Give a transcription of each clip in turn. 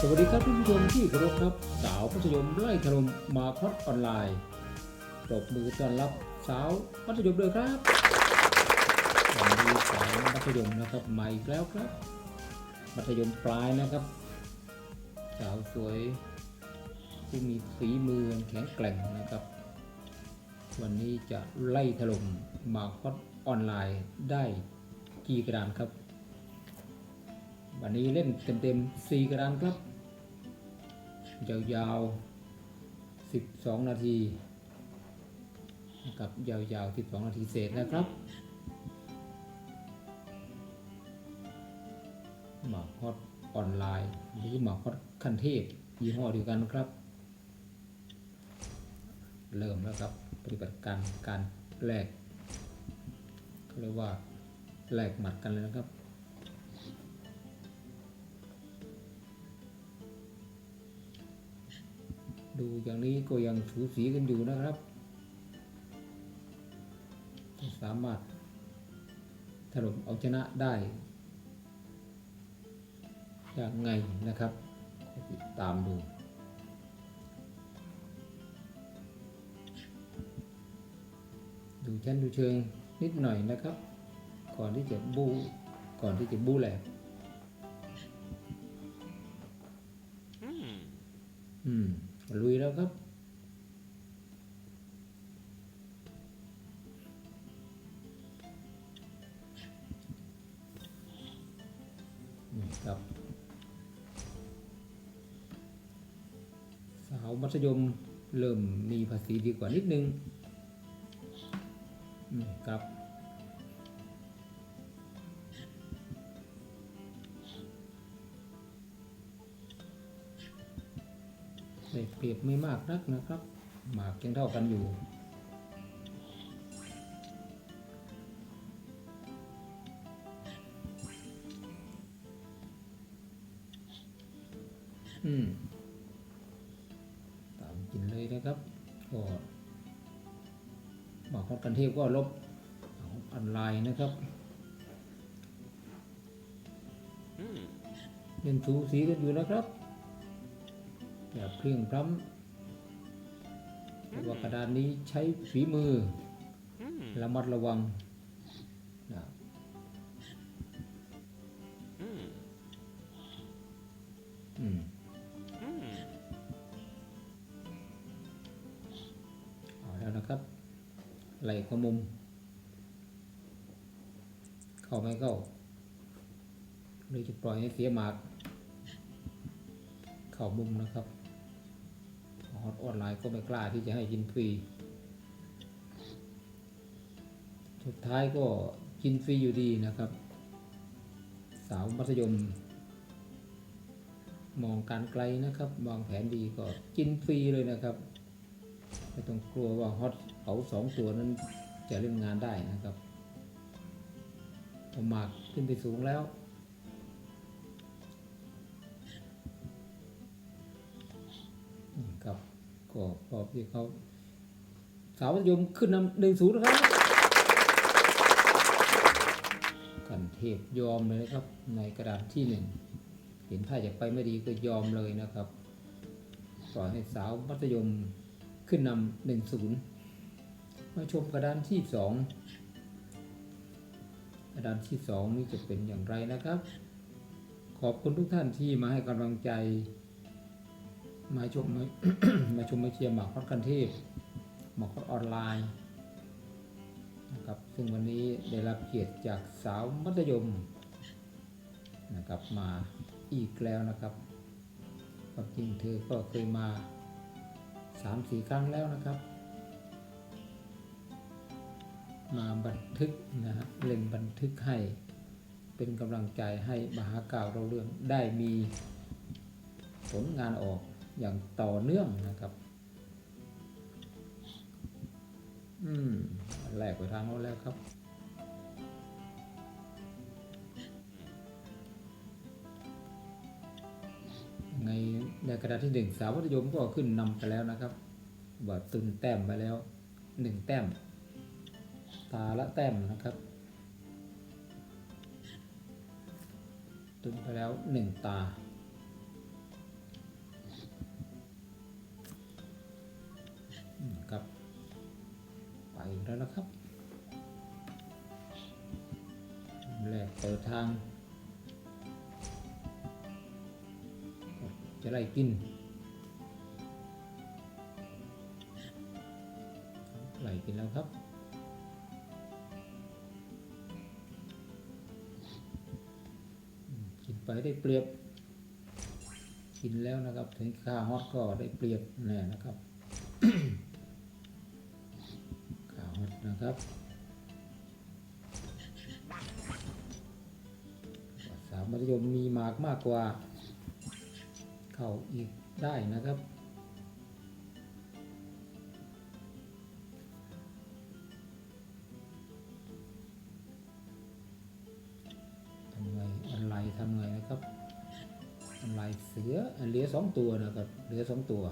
สวัสดีครับท่านผู้ชมที่เคารพครับ สาวมัธยมไล่ถล่มมาคอสออนไลน์ปรบมือต้อนรับสาวมัธยมเลยครับวันนี้สาวมัธยมนะครับมาอีกแล้วครับ มัธยมปลายนะครับ สาวสวยผู้มีฝีมือแข็งแกร่งนะครับ วันนี้จะไล่ถล่มมาคอสออนไลน์ได้กี่กระดานครับวันนี้เล่นเต็มๆ4กระดานครับ ยาวๆ 12 นาทีนะครับยาวๆ 12 นาทีเศษนะครับหมากฮอตออนไลน์หรือหมากฮอตคันเทพยี่ห้อเดียวกันครับ เริ่มแล้วครับปฏิบัติการการแลกเขาเรียกว่าแลกหมัดกันเลยนะครับ ดูอย่างนี้ก็ยังสูสีกันอยู่นะครับ สามารถถล่มเอาชนะได้อย่างไงนะครับติดตามดูดูชั้นดูเชิงนิดหน่อยนะครับ ก่อนที่จะบูก่อนที่จะบูแหลกอืมลุย แล้วครับ นี่ครับ สาวมัธยมเริ่มมีภาษีดีกว่านิดนึง นี่ครับ เปรียบไม่มากนักนะครับ หมากยังเท่ากันอยู่ อืมตามกินเลยนะครับก็หมากฮอดกันเทพก็ลบเอาออนไลน์นะครับเล่นสูสีกันอยู่นะครับ อย่าเพลียงพร้ำแต่ว่ากระดานนี้ใช้ฝีมือระมัดระวังนะอืมเอาแล้วนะครับไหลเข้ามุม เข้าไม่เข้าหรือจะปล่อยให้เสียหมาก เข้ามุมนะครับ อตออนไลน์ก็ไม่กล้าที่จะให้กินฟรี สุดท้ายก็กินฟรีอยู่ดีนะครับ สาวมัธยม มองการไกลนะครับวางแผนดีก็กินฟรีเลยนะครับไม่ต้องกลัวว่าฮอตเขาสองตัวนั้นจะเล่นงานได้นะครับพอหมากขึ้นไปสูงแล้ว ก็ที่เขาสาวมัธยมขึ้นนำหนึ่งศูนย์นะครับ กันเทพยอมเลยนะครับ ในกระดาษที่หนึ่งเห็นท่าจะไปไม่ดีก็ยอมเลยนะครับปล่อยให้สาวมัธยมขึ้นนำหนึ่งศูนย์มาชมกระดานที่สองกระดานที่สองนี้จะเป็นอย่างไรนะครับ ขอบคุณทุกท่านที่มาให้กำลังใจ มาชมมามาชมมาเชียร์หมากฮอตกันเทพหมากฮอตออนไลน์นะครับซึ่งวันนี้ได้รับเกียรติจากสาวมัธยมนะครับมาอีกแล้วนะครับความจริงเธอก็เคยมาสามสี่ครั้งแล้วนะครับ มาบันทึกนะฮะเล่นบันทึกให้เป็นกำลังใจให้มหากาเราเรื่องได้มีผลงานออก อย่างต่อเนื่องนะครับ อืมแหลกไปทางโน้นแล้วครับ ในในกระดาษที่หนึ่งสาวมัธยมก็ขึ้นนำไปแล้วนะครับบอดตุนแต้มไปแล้วหนึ่งแต้ม ตาละแต้มนะครับ ตุนไปแล้วหนึ่งตา แล้วนะครับแรกเปิดทาง จะไล่กินไล่กินแล้วครับกินไปได้เปรียบ กินแล้วนะครับ ถึงค่าฮอตก็ได้เปรียบแน่นะครับ ครับสามมัธยมมีหมากมากกว่า เข้าอีกได้นะครับทำไงอะไรทำไงนะครับอะไรเสือเหลือสองตัวนะครับเหลือสองตัว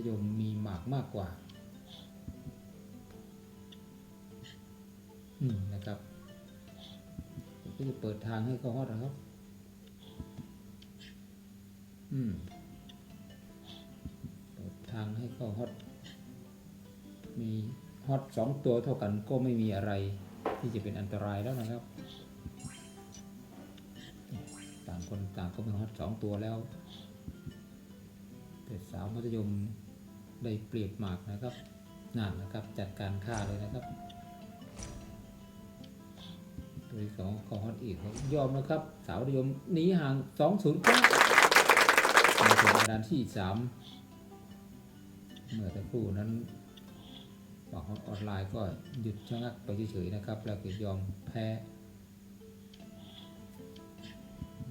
สาวมัธยมมีหมากมากกว่าอืมนะครับก็จะเปิดทางให้เขาฮอตนะครับ อืม เปิดทางให้เขาฮอตมีฮอตสองตัวเท่ากันก็ไม่มีอะไรที่จะเป็นอันตรายแล้วนะครับ ต่างคนต่างก็มีฮอตสองตัวแล้ว แต่สาวมัธยม ได้เปรียบมากนะครับนั่นนะครับจัดการฆ่าเลยนะครับ ตัวที่สองก็ฮอตอีกยอมนะครับ สาวมัธยมหนีห่างสองศูนย์ครับมาถึงด่านที่สามเมื่อสักครู่นั้นบอกว่าออนไลน์ก็หยุดชะงักไปเฉยๆนะครับ แล้วก็ยอมแพ้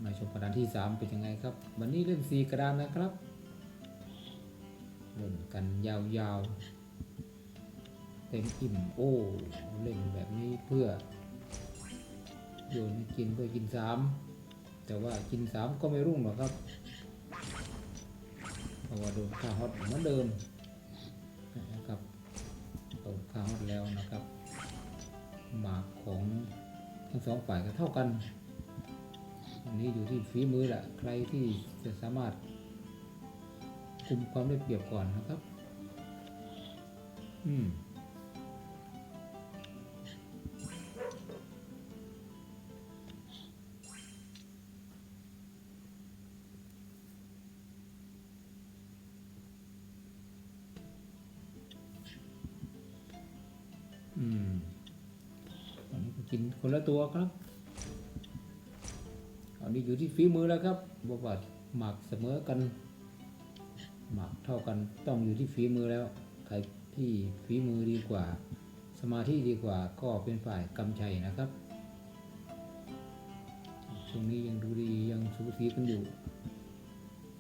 มาชมกระดานที่ 3 เป็นยังไงครับ วันนี้เล่น4กระดานนะครับ เล่นกันยาวๆ เต็มอิ่มโอ้เล่นแบบนี้เพื่อ โยนให้กินเพื่อกิน3แต่ว่ากิน3ก็ไม่รุ่งหรอกครับเพราะว่าโดนค่าฮอตเหมือนเดิมนะครับเปิดค่าฮอตแล้วนะครับหมากของทั้งสองฝ่ายก็เท่ากัน อันนี้อยู่ที่ฝีมือแหละใครที่จะสามารถ คุมความได้เปรียบก่อนนะครับ อืมอันนี้กินคนละตัวครับอันนี้อยู่ที่ฝีมือแล้วครับบอกว่าหมักเสมอกัน หมักเท่ากันต้องอยู่ที่ฝีมือแล้ว ใครที่ฝีมือดีกว่า สมาธิดีกว่าก็เป็นฝ่ายกำชัยนะครับช่วงนี้ยังดูดียังสูสีกันอยู่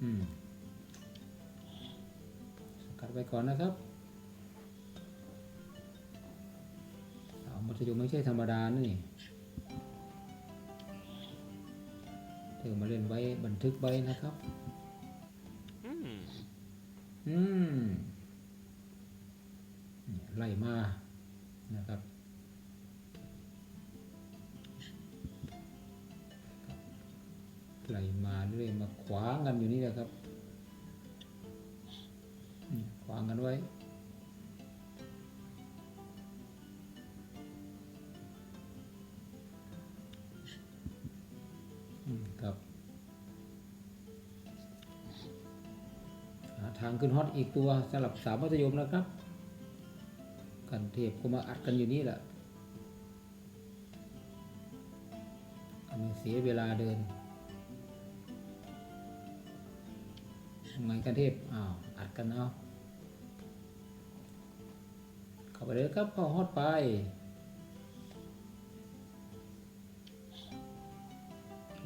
อืมสกัดไปก่อนนะครับสาวมัธยมไม่ใช่ธรรมดานะนี่เธอมาเล่นไว้บันทึกไว้นะครับ อืมไล่มานะครับ ไล่มาเรื่อยมาขวางกันอยู่นี่แหละครับ ขวางกันไว้ ทางขึ้นฮอตอีกตัวสำหรับสาวมัธยมนะครับ กันเทพก็มาอัดกันอยู่นี่แหละก็ไม่เสียเวลาเดินทำไงกันเทพอ้าวอัดกันเอาเข้าไปเลยครับเข้าฮอตไป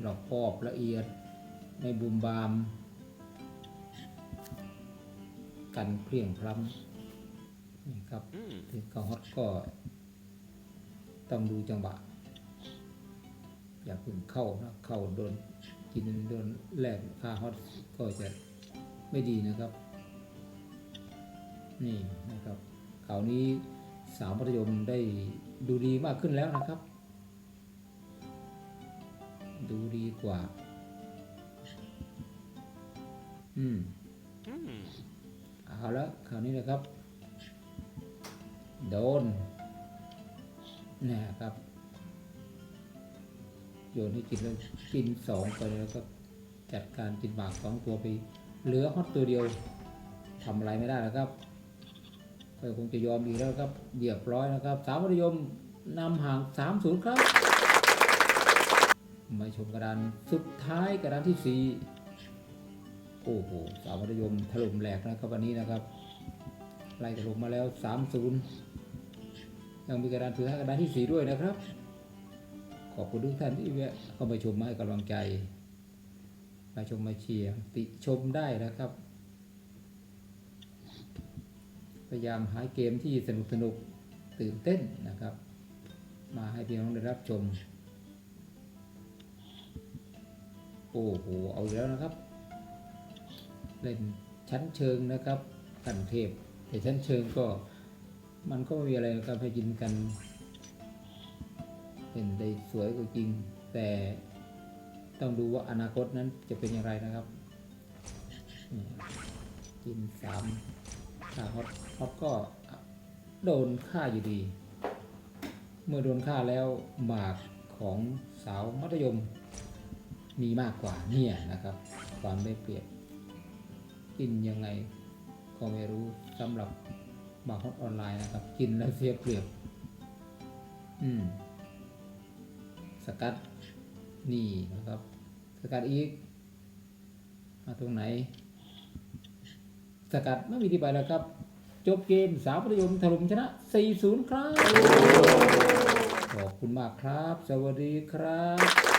หลอกปอบละเอียดไม่บุมบาม กันเพลียงพล้ำนี่ครับ Hmm. ถึงกฮอตก็ต้องดูจังหวะ อย่าเพึ่งเข้านะเข้าโดนกินโดนแลกค่าฮอตก็จะไม่ดีนะครับ นี่นะครับคราวนี้สาวมัธยมได้ดูดีมากขึ้นแล้วนะครับ ดูดีกว่า อืมอืม เอาละคราวนี้นะครับ โดนนะครับโยนให้กินแล้วกินสองไปแล้วก็จัดการกินหมากสองตัวไป เหลือฮอตตัวเดียวทำอะไรไม่ได้แล้วครับก็คงจะยอมอีกแล้วครับเรียบร้อยนะครับ สามมัธยมนำห่างสามศูนย์ครับ มาชมกระดานสุดท้ายกระดานที่สี่ โอ้โหสามมัธยมถล่มแหลกนะครับวันนี้นะครับไล่ถล่มมาแล้วสามศูนย์ยังมีกระดานสุดท้ายกระดานที่สี่ด้วยนะครับ ขอบคุณทุกท่านที่แวะเข้ามาชมมาให้กำลังใจ มาชมมาเชียร์ติชมได้นะครับ พยายามหาเกมที่สนุกสนุกตื่นเต้นนะครับ มาให้พี่น้องได้รับชม โอ้โห เอาแล้วนะครับ เล่นชั้นเชิงนะครับกันเทพ แต่ชั้นเชิงก็มันก็ไม่มีอะไรนะครับให้ยินกันเห็นได้สวยก็จริง แต่ต้องดูว่าอนาคตนั้นจะเป็นอย่างไรนะครับกินสามถ้าฮอตฮอตก็โดนฆ่าอยู่ดี เมื่อโดนฆ่าแล้วหมากของสาวมัธยมมีมากกว่าเนี่ยนะครับ ความได้เปรียบ กินยังไงก็ไม่รู้สำหรับหมากฮอตออนไลน์นะครับ กินแล้วเสียเปรียบ อืม สกัดนี่นะครับ สกัดอีกมาตรงไหน สกัดไม่มีที่ไปแล้วครับ จบเกมสาวประยมถล่มชนะ 4-0 ครับ ขอบคุณมากครับ สวัสดีครับ